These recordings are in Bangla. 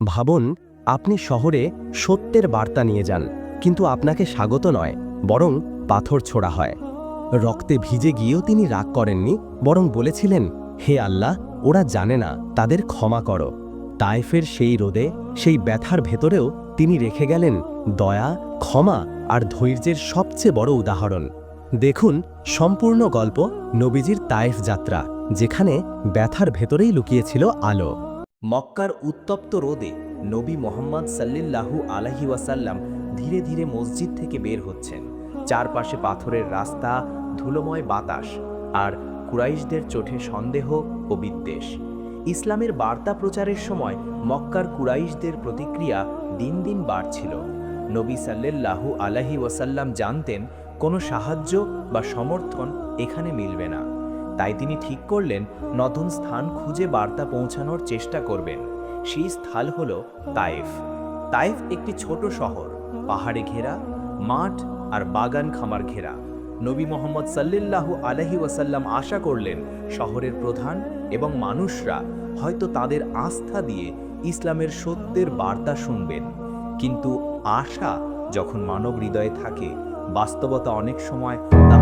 ভাবুন, আপনি শহরে সত্যের বার্তা নিয়ে যান, কিন্তু আপনাকে স্বাগত নয়, বরং পাথর ছোড়া হয়। রক্তে ভিজে গিয়েও তিনি রাগ করেননি, বরং বলেছিলেন, হে আল্লাহ, ওরা জানে না, তাদের ক্ষমা করো। তায়েফের সেই রোদে, সেই ব্যথার ভেতরেও তিনি রেখে গেলেন দয়া, ক্ষমা আর ধৈর্যের সবচেয়ে বড় উদাহরণ। দেখুন, সম্পূর্ণ গল্প নবীজির তায়েফ যাত্রা, যেখানে ব্যথার ভেতরেই লুকিয়েছিল আলো। মক্কার উত্তপ্ত রোদে নবী মোহাম্মদ সাল্লিল্লাহু আলাহি ওয়াসাল্লাম ধীরে ধীরে মসজিদ থেকে বের হচ্ছেন। চারপাশে পাথরের রাস্তা, ধুলোময় বাতাস আর কুরাইশদের চোখে সন্দেহ ও বিদ্বেষ। ইসলামের বার্তা প্রচারের সময় মক্কার কুরাইশদের প্রতিক্রিয়া দিন দিন বাড়ছিল। নবী সাল্লাল্লাহু আলাহি ওয়াসাল্লাম জানতেন, কোনো সাহায্য বা সমর্থন এখানে মিলবে না। তাই তিনি ঠিক করলেন, নতুন স্থান খুঁজে বার্তা পৌঁছানোর চেষ্টা করবেন। সেই স্থল হল তায়েফ তাইফ একটি ছোট শহর, পাহাড়ে ঘেরা, মাঠ আর বাগান খামার ঘেরা। নবী মোহাম্মদ সাল্লিল্লাহু আলহি ওয়াসাল্লাম আশা করলেন, শহরের প্রধান এবং মানুষরা হয়তো তাদের আস্থা দিয়ে ইসলামের সত্যের বার্তা শুনবেন। কিন্তু আশা যখন মানব হৃদয়ে থাকে, বাস্তবতা অনেক সময় তা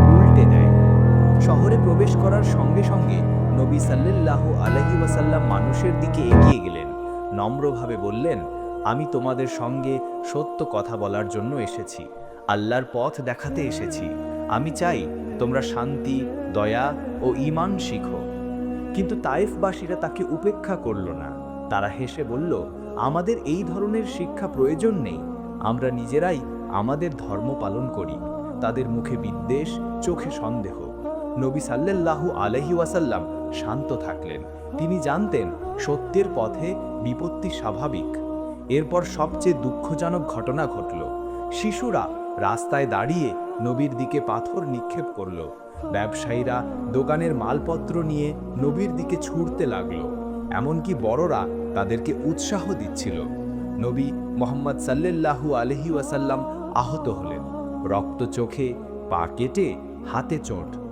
শহরে প্রবেশ করার সঙ্গে সঙ্গে নবী সাল্লাল্লাহু আলহি ওয়াসাল্লাম মানুষের দিকে এগিয়ে গেলেন। নম্রভাবে বললেন, আমি তোমাদের সঙ্গে সত্য কথা বলার জন্য এসেছি, আল্লাহর পথ দেখাতে এসেছি। আমি চাই তোমরা শান্তি, দয়া ও ঈমান শিখো। কিন্তু তাইফবাসীরা তাকে উপেক্ষা করল না। তারা হেসে বলল, আমাদের এই ধরনের শিক্ষা প্রয়োজন নেই। আমরা নিজেরাই আমাদের ধর্ম পালন করি। তাদের মুখে বিদ্বেষ, চোখে সন্দেহ। নবী সাল্লাল্লাহু আলহি ওয়াসাল্লাম শান্ত থাকলেন। তিনি জানতেন সত্যের পথে বিপত্তি স্বাভাবিক। এরপর সবচেয়ে দুঃখজনক ঘটনা ঘটল। শিশুরা রাস্তায় দাঁড়িয়ে নবীর দিকে পাথর নিক্ষেপ করল। ব্যবসায়ীরা দোকানের মালপত্র নিয়ে নবীর দিকে ছুটতে লাগল। এমনকি বড়রা তাদেরকে উৎসাহ দিচ্ছিল। নবী মোহাম্মদ সাল্লাল্লাহু আলহি ওয়াসাল্লাম আহত হলেন। রক্ত চোখে, পা কেটে, হাতে চোট।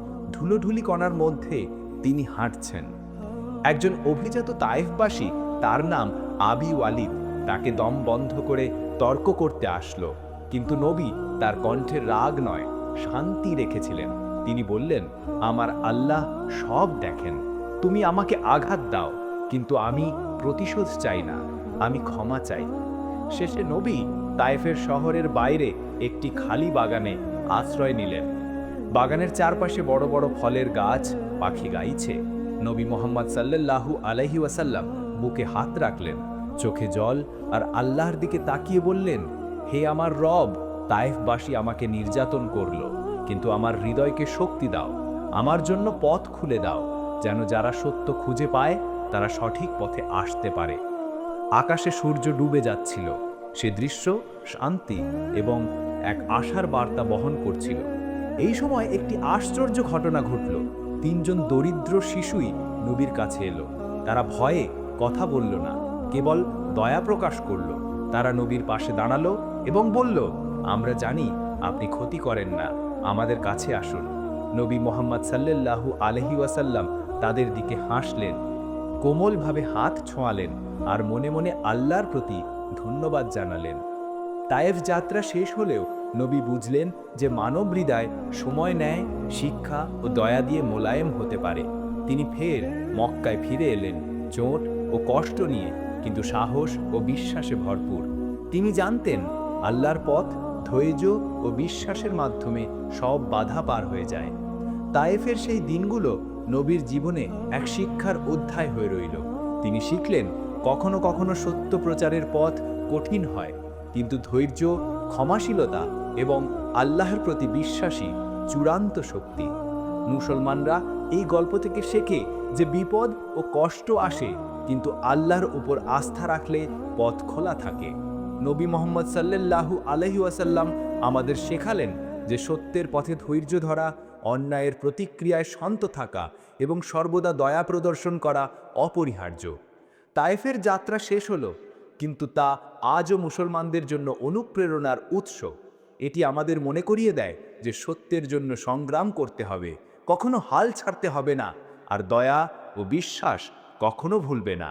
ধুলোঢুলি কণার মধ্যে তিনি হাঁটছেন। একজন অভিজাত তায়েফবাসী, তার নাম আবি ওয়ালিদ, তাকে দম বন্ধ করে তর্ক করতে আসলো। কিন্তু নবী তার কণ্ঠে রাগ নয়, শান্তি রেখেছিলেন। তিনি বললেন, আমার আল্লাহ সব দেখেন। তুমি আমাকে আঘাত দাও, কিন্তু আমি প্রতিশোধ চাই না, আমি ক্ষমা চাই। শেষে নবী তায়েফের শহরের বাইরে একটি খালি বাগানে আশ্রয় নিলেন। বাগানের চারপাশে বড় বড় ফলের গাছ, পাখি গাইছে। নবী মোহাম্মদ সাল্লাল্লাহু আলাইহি ওয়াসাল্লাম বুকে হাত রাখলেন, চোখে জল আর আল্লাহর দিকে তাকিয়ে বললেন, হে আমার রব, তায়েফবাসী আমাকে নির্যাতন করল, কিন্তু আমার হৃদয়কে শক্তি দাও, আমার জন্য পথ খুলে দাও, যেন যারা সত্য খুঁজে পায়, তারা সঠিক পথে আসতে পারে। আকাশে সূর্য ডুবে যাচ্ছিল, সে দৃশ্য শান্তি এবং এক আশার বার্তা বহন করছিল। এই সময় একটি আশ্চর্য ঘটনা ঘটল। তিনজন দরিদ্র শিশুই নবীর কাছে এলো। তারা ভয়ে কথা বলল না, কেবল দয়া প্রকাশ করল। তারা নবীর পাশে দাঁড়াল এবং বলল, আমরা জানি আপনি ক্ষতি করেন না, আমাদের কাছে আসুন। নবী মোহাম্মদ সাল্লাল্লাহু আলহি ওয়াসাল্লাম তাদের দিকে হাসলেন, কোমলভাবে হাত ছোঁয়ালেন আর মনে মনে আল্লাহর প্রতি ধন্যবাদ জানালেন। তায়েফ যাত্রা শেষ হলেও নবী বুঝলেন যে মানব হৃদয় সময় নেয় শিক্ষা ও দয়া দিয়ে মোলায়েম হতে পারে। তিনি ফের মক্কায় ফিরে এলেন। চোট ও কষ্ট নিয়ে কিন্তু সাহস ও বিশ্বাসে ভরপুর। তিনি জানতেন আল্লাহর পথ ধৈর্য ও বিশ্বাসের মাধ্যমে সব বাধা পার হয়ে যায়। তায়েফের সেই দিনগুলো নবীর জীবনে এক শিক্ষার অধ্যায় হয়ে রইল। তিনি শিখলেন কখনো কখনো সত্য প্রচারের পথ কঠিন হয়। কিন্তু ধৈর্য, ক্ষমাশীলতা এবং আল্লাহর প্রতি বিশ্বাসী চূড়ান্ত শক্তি। মুসলমানরা এই গল্প থেকে শেখে যে বিপদ ও কষ্ট আসে, কিন্তু আল্লাহর উপর আস্থা রাখলে পথ খোলা থাকে। নবী মোহাম্মদ সাল্লাল্লাহু আলহি ওয়াসাল্লাম আমাদের শেখালেন যে সত্যের পথে ধৈর্য ধরা, অন্যায়ের প্রতিক্রিয়ায় শান্ত থাকা এবং সর্বদা দয়া প্রদর্শন করা অপরিহার্য। তায়েফের যাত্রা শেষ হলো কিন্তু তা আজও মুসলমানদের জন্য অনুপ্রেরণার উৎস। এটি আমাদের মনে করিয়ে দেয় যে সত্যের জন্য সংগ্রাম করতে হবে, কখনো হাল ছাড়তে হবে না, আর দয়া ও বিশ্বাস কখনো ভুলবে না।